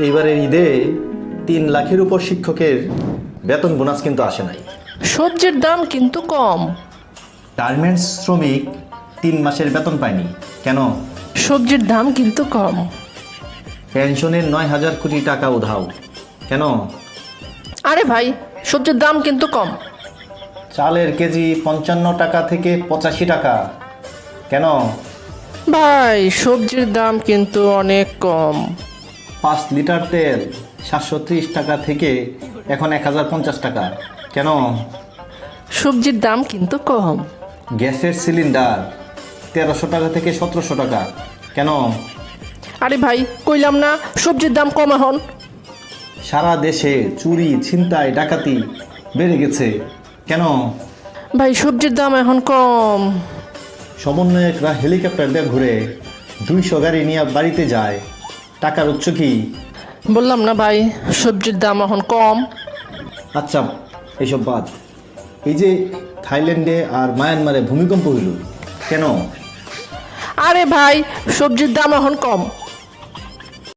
এইবারের ঈদে তিন লাখের উপর শিক্ষকের বেতন বোনাস কিন্তু আসে নাই। সবজির দাম কিন্তু কম। গার্মেন্টস শ্রমিক তিন মাসের বেতন পায়নি। কেন? সবজির দাম কিন্তু কম। পেনশনের নয় হাজার কোটি টাকা উধাও। কেন? আরে ভাই সবজির দাম কিন্তু কম। চালের কেজি পঞ্চান্ন টাকা থেকে পঁচাশি টাকা। কেন? ভাই সবজির দাম কিন্তু অনেক কম। পাঁচ লিটার তেল সাতশো ত্রিশ টাকা থেকে এখন এক হাজার পঞ্চাশ টাকা। কেন? সবজির দাম কিন্তু কম। গ্যাসের সিলিন্ডার তেরোশো টাকা থেকে সতেরোশো টাকা। কেন? আরে ভাই কইলাম না সবজির দাম কম এখন। সারা দেশে চুরি ছিনতাই ডাকাতি বেড়ে গেছে। কেন? ভাই সবজির দাম এখন কম। সমন্বয়করা হেলিকপ্টার দিয়ে ঘুরে দুইশো গাড়ি নিয়ে বাড়িতে যায়। টাকার উৎস কি? বললাম না ভাই সবজির দাম এখন কম। আচ্ছা এইসব বাদ। এই যে থাইল্যান্ডে আর মায়ানমারে ভূমিকম্প হইল কেন? আরে ভাই সবজির দাম এখন কম।